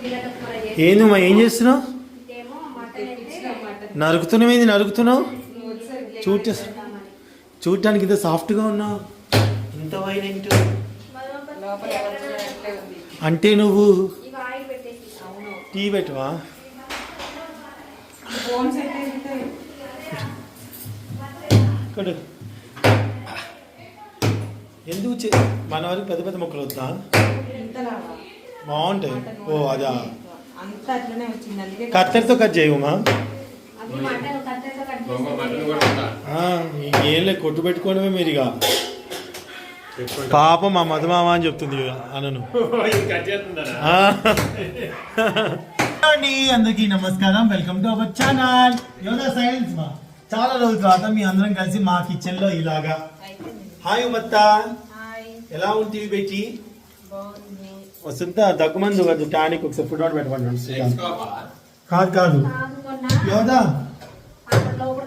ఉల్లిగడ్డ ఏంది మా ఏం చేస్తున్నావు? నరుకుతున్నావు ఏంది నరుకుతున్నావు? చూడ చూడటానికి ఇంత సాఫ్ట్గా ఉన్నావు. ఇంత వైలెంట్ అంటే నువ్వు టీ పెట్టవా? ఎందుకు చే- మన వరకు పెద్ద పెద్ద మొక్కలు వద్దా? బాగుంటాయి. ఓ అదా. కత్తెరతో కట్ చేయమా అవి మటన్ కట్టెతో కట్ బొమ్మ మటన్ చేసి కూడా ఉందా? ఏం లేదు కొట్టు పెట్టుకోవడమే మీరు ఇక పాపం మా మధుమామ అని చెప్తుంది అనను. అండి అందరికీ నమస్కారం. Welcome to our channel yoga science మా. చాలా రోజుల తర్వాత మీ అందరం కలిసి మా కిచెన్లో ఇలాగా హాయ్ ఉమత్త హాయ్ ఎలా ఉంటుంది బేటి వస్తుంత దగ్గుమంది కాదు టానిక్ ఒకసారి ఫుడ్ అవుట్ పెట్టమన్నాడు? కాదు కాదు. యోదా. లోపల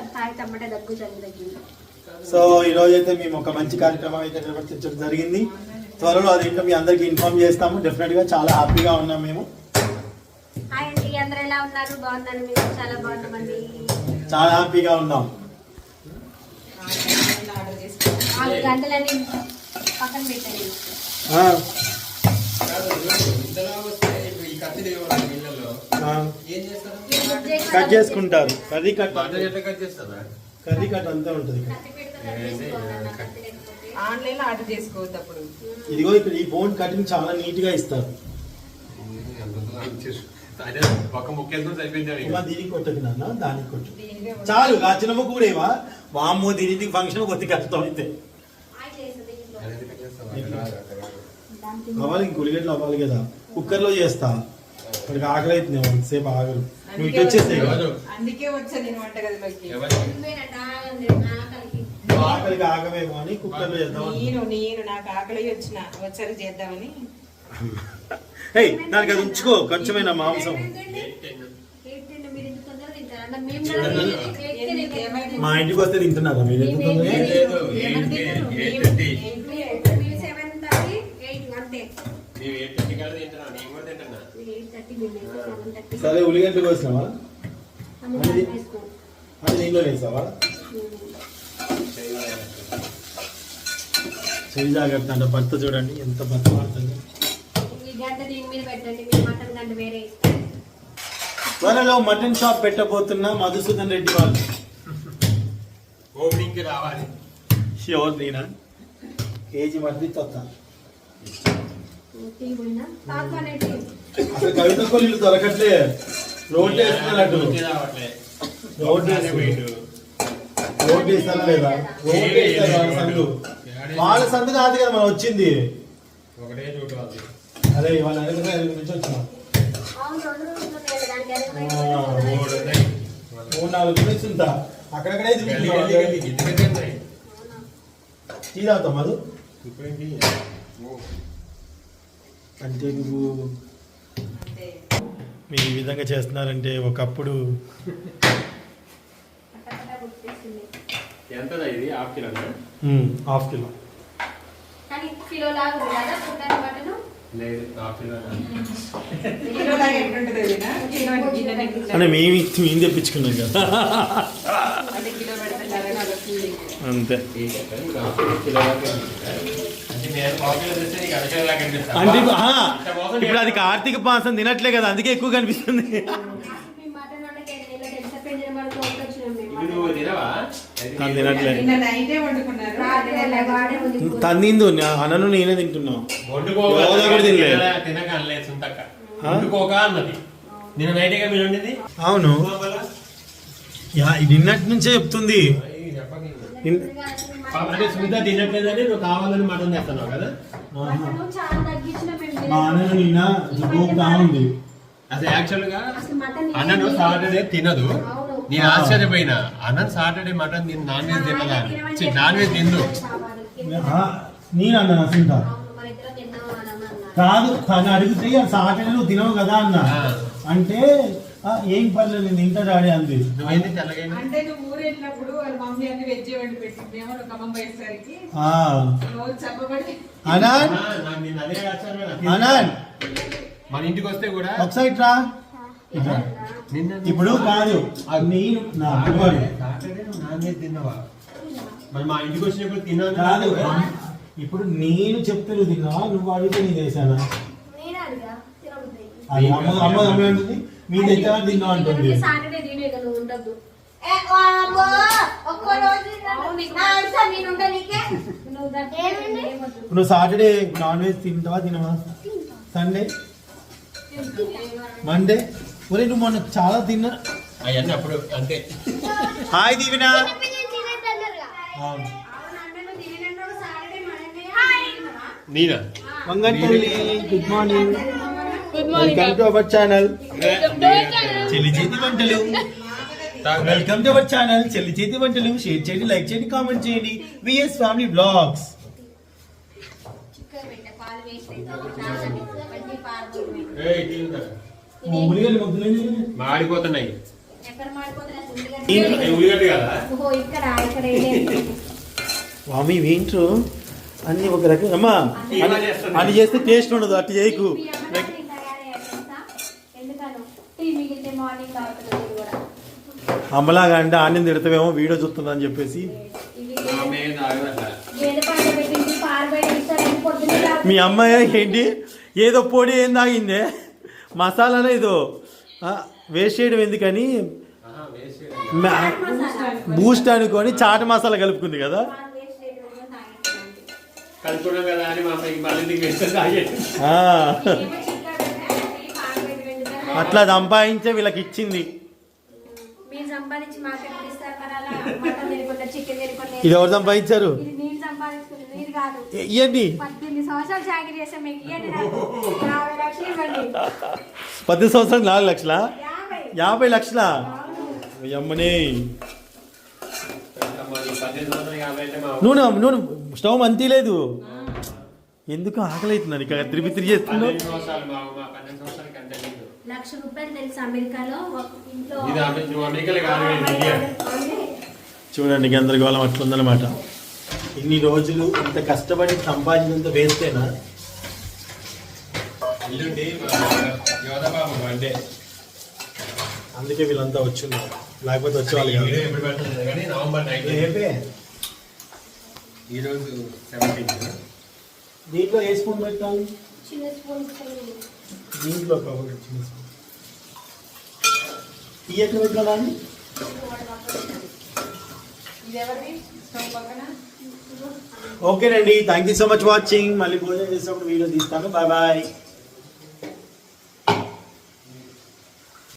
అది తాగి తమ్మటే దగ్గు తగ్గింది సో ఈ రోజు అయితే మేము ఒక మంచి కార్యక్రమం అయితే నిర్వర్తించడం జరిగింది. త్వరలో అదేంటో మీ అందరికి ఇన్ఫార్మ్ చేస్తాము. డెఫినెట్గా చాలా హ్యాపీగా ఉన్నాం మేము. హాయ్ అండి. అందరు ఎలా ఉన్నారు? బాగున్నాను మీరు చాలా బాగున్నామండి. చాలా హ్యాపీగా ఉన్నాం. ఆర్డర్ నాలుగు గంటలని పక్కన పెట్టండి? కట్ చేసుకుంటారు. Curry cut? కర్రీ కట్ అంతా ఉంటుంది ఆర్డర్ చేసుకోవద్దు అప్పుడు. ఇదిగో ఇక్కడ ఈ బోన్ కటింగ్ చాలా నీట్గా ఇస్తారు. దీనికి కొట్టదు నాన్న దానికి కొట్టు. చాలు వామ్మో దీనికి ఫంక్షన్ కొద్ది కష్టం అయితే ఆయిల్ వేస్తుంది ఇంట్లో అది ఎందుకు కట్ చేస్తావా? అది రాదు, అది రాదు. దానికి అవ్వాలి ఇంక ఉల్లిగడ్డలు అవ్వాలి కదా కుక్కర్లో చేస్తా ఇక్కడికి ఆకలి అవుతుంది సేపు ఆగరు నువ్వు ఇటు? అందుకే వచ్చా నేను ఆకలికి. ఆగమేమో అని కుక్కర్లో చేద్దాం నేను నేను నాకు ఆకలి వచ్చిన వచ్చారు చేద్దామని ఏయ్ దానికి అది ఉంచుకో కొంచెమైనా మాంసం. మా ఇంటికి వస్తే తింటున్నారా? మీరు సెవెన్ థర్టీ ఎయిట్ అంతే నీవు ఏ పెట్టి కాడ తింటున్నావు? నేను కూడా తింటున్నా. ఎయిట్ థర్టీ మేము సెవెన్ థర్టీ సరే ఉల్లిగడ్డలు కోసినావా? అది దీంట్లో వేసావా? చెయ్యి జాగ్రత్త అంటే భర్త చూడండి ఎంత భర్త పడుతుంది. ఈ గంట దీని మీద పెట్టండి మీరు మటన్ గంట వేరే ఇస్తారు త్వరలో మటన్ షాప్ పెట్టబోతున్న మధుసూదన్ రెడ్డి వాళ్ళు. ఓపెనింగ్కి రావాలి. ఎవరు నేనా? కేజీ మధ్య తొత్త దొరకట్లే వేస్తున్నట్టు వేస్తారా లేదా వేస్తారు వాళ్ళ సందు వాళ్ళ సందు కాదు కదా మనం వచ్చింది. అదే వాళ్ళ నుంచి వచ్చినాం మూడు నాలుగు ఉంటా అక్కడక్కడే. టీ తాగుతాం మధు. అంటే నువ్వు మీరు ఈ విధంగా చేస్తున్నారంటే ఒకప్పుడు. హాఫ్ కిలో అంటే మేము మేము తెప్పించుకున్నాం కదా. అంతే. అంటే ఇప్పుడు- ఆ, ఇప్పుడు అది కార్తీక మాసం తినట్లే కదా అందుకే ఎక్కువ కనిపిస్తుంది తను తినట్లే. తన్నిందు అనను నేనే తింటున్నా. ఎవరో కూడా తినలే. ఆ? వండుకోక అన్నది. నేను నైట్గా మీరు వండింది? అవును. నిన్నటి నుంచే చెప్తుంది. అంటే సునీత తినట్లేదని నువ్వు కావాలని మటన్ చేస్తున్నావు కదా? మటను చాలా తగ్గించిన మేము మా అన్నను నిన్న రుబ్బుతా ఉంది అసలు యాక్చువల్గా అసలు మటన్ అన్నను సాటర్డే తినదు. నేను ఆశ్చర్యపోయినా. అన్నను సాటర్డే మటన్ తిని నాన్ వెజ్ తినదా? నాన్ వెజ్ తిందు. నేను అన్నాను అన్నారు కాదు కానీ అడిగితే సాటర్డే నువ్వు తినవు కదా అన్న. అంటే "ఆ, ఏం పర్లేదు నేను తింటా డాడీ అంది. నువ్వేంది తెల్లగైంది అంటే నువ్వు ఊరు వెళ్ళినప్పుడు వాళ్ళ మమ్మీ అన్ని వెజ్ వండి పెట్టింది. మేము ఖమ్మం పోయేసరికి ఆ, రోజు చెప్పబడి. అనాన్? ఆ, నాకు నేను అదే ఆశ్చర్యపోయినా. అనాన్? మన ఇంటికి వస్తే కూడా ఒకసారి రా ఇప్పుడు కాదు. నేను నా తిన్నావా? మరి మా ఇంటికి వచ్చినప్పుడు తిన్నాను కాదు. ఇప్పుడు నేను చెప్తే నువ్వు తిన్నావా? నువ్వు అడిగితే నేను చేశానా అమ్మ అమ్మ అమ్మ మీ తెచ్చా తిన్నావు అంటుంది సాటర్డే తినే నువ్వు ఉండద్దు. సాటర్డే నాన్ వెజ్ తింటావా తినవా? సండే మండే ఒరే నువ్వు మొన్న చాలా తిన్నా. అవన్నీ అప్పుడు అంతే. హాయ్ దీవినా అంటే? నేనా? Mangalapalli good morning welcome to our channel చెల్లి చేతి వంటలు. వెల్కమ్ టు అవర్ ఛానల్ చెల్లి చేతి వంటలు. షేర్ చేయండి లైక్ చేయండి కామెంట్ చేయండి. విఎస్ ఫ్యామిలీ బ్లాగ్స్ మాడిపోతున్నాయి. మాడిపోతున్నా ఏంటి? అన్ని ఒక రకం అమ్మా అని- అని చేస్తే టేస్ట్ ఉండదు అట్లా చేయకు మీ అమ్మ నాకు ఇంత తయారయ్యారు తెలుసా? ఎందుకనో టీ మిగిలితే మార్నింగ్ తాగుతుంది ఇది కూడా. అమ్మలాగా అంటే ఆనందం తిడతావేమో వీడియో చూస్తుందని అని చెప్పేసి. మీ అమ్మాయి ఏంటి? ఏదో పొడి ఏం తాగిందే? మసాలానే ఏదో ఆ, వేస్ట్ చేయడం ఎందుకని? బూస్ట్ అనుకొని చాట్ మసాలా కలుపుకుంది కదా. కలుపుకున్నాం కదా అని మా అమ్మాయికి మళ్ళీ నీకు వేస్తే తాగేది ఆ, ఏమో చిక్కగా పెట్టా, ఈ పాలు బయట పెట్టిందని అట్లా సంపాదించే వీళ్ళకి ఇచ్చింది ఇది ఎవరు సంపాదించారు? ఇవ్వండి. పద్దెనిమిది సంవత్సరాలు నాలుగు లక్షల? యాభై. లక్షల? అమ్మనే. నూనె నూనె స్టవ్ అంతే లేదు. ఎందుకు ఆకలి అవుతుందని ఇక్కడ తిరిగి తిరిగి చేస్తున్నావు లక్ష రూపాయలు తెలుసు అమెరికాలో. చూడండి గందరగోళం అట్లుందనమాట ఇన్ని రోజులు ఇంత కష్టపడి సంపాదించినంత వేస్తేనా ఎల్లుండి మా యోధబాబు బర్త్డే అందుకే వీళ్ళంతా వచ్చున్నారు. లేకపోతే వచ్చేవాళ్ళు సెవెంటీన్త్ దీంట్లో ఏ స్పూన్ పెట్టాలి చిన్న స్పూన్ ఇస్తుంది. దీంట్లో కవర్ చిన్న స్పూన్. టీ ఎక్కడ స్టవ్ పక్కన? ఓకేనండి. Thank you so much watching మళ్ళీ భోజనం చేసినప్పుడు వీడియో తీస్తాను. Bye bye